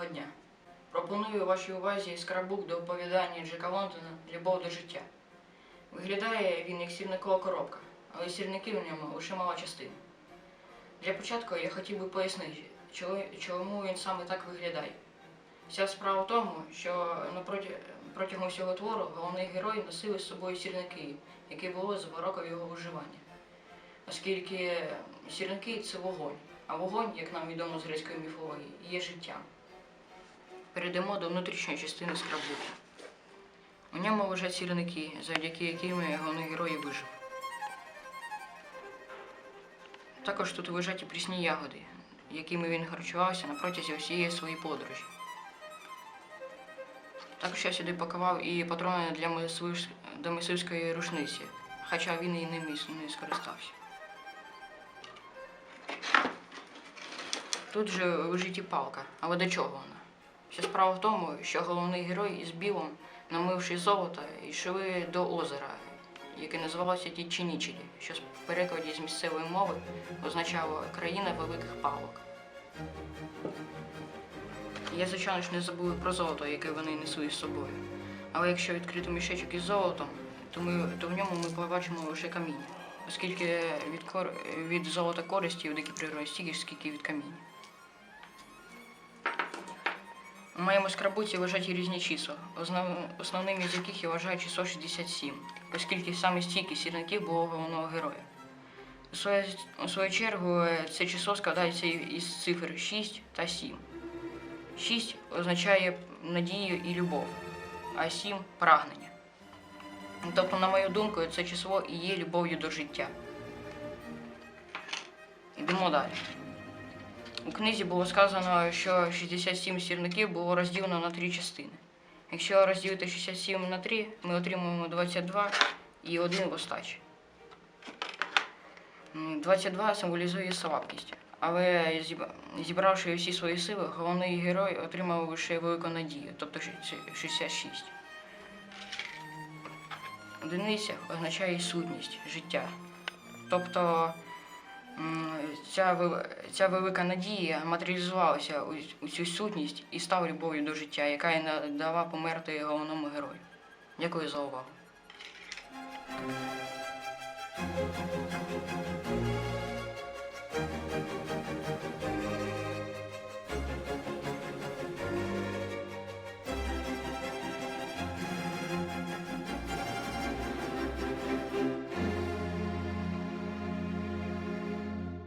Доброго дня. Пропоную вашій увазі скрабук до оповідання Джека Лондона Любов до життя. Виглядає він як сірникова коробка, але сірників в ньому лише мала частина. Для початку я хотів би пояснити, чому він саме так виглядає. Вся справа в тому, що протягом всього твору головний герой носив із собою сірники, яке було за років його виживання. Оскільки сірники це вогонь, а вогонь, як нам відомо з грецької міфології, є життям. Перейдемо до внутрішньої частини скрабуку. У ньому лежать сірники, завдяки яким головний герой вижив. Також тут лежать і прісні ягоди, якими він харчувався на протязі всієї своєї подорожі. Також я сюди пакував і патрони для, мисливсь... до мисливської рушниці, хоча він і ними не скористався. Тут же лежить і палка, але до чого вона? Вся справа в тому, що головний герой із білом, намивши золото, йшли до озера, яке називалося Тічинічілі, що в перекладі з місцевої мови означало країна великих палок. Я, звичайно ж, не забув про золото, яке вони несли із собою. Але якщо відкрити мішечок із золотом, то, ми, то в ньому ми побачимо лише каміння, оскільки від, кор... від золота користі у дикій природі стільки ж, скільки від каміння. У моєму скрабуці лежать різні числа, основ... основним із яких я вважаю число 67, оскільки саме стільки сірників було головного героя. У свою, чергу це число складається із цифр 6 та 7. 6 означає надію і любов, а 7 прагнення. Тобто, на мою думку, це число і є любов'ю до життя. Йдемо далі. У книзі було сказано, що 67 сірників було розділено на три частини. Якщо розділити 67 на 3, ми отримуємо 22 і один в остачі. 22 символізує слабкість, але зібравши всі свої сили, головний герой отримав лише велику надію, тобто 66. Одиниця означає сутність, життя. Тобто ця, ця велика надія матеріалізувалася у, цю сутність і став любов'ю до життя, яка і надала померти головному герою. Дякую за увагу.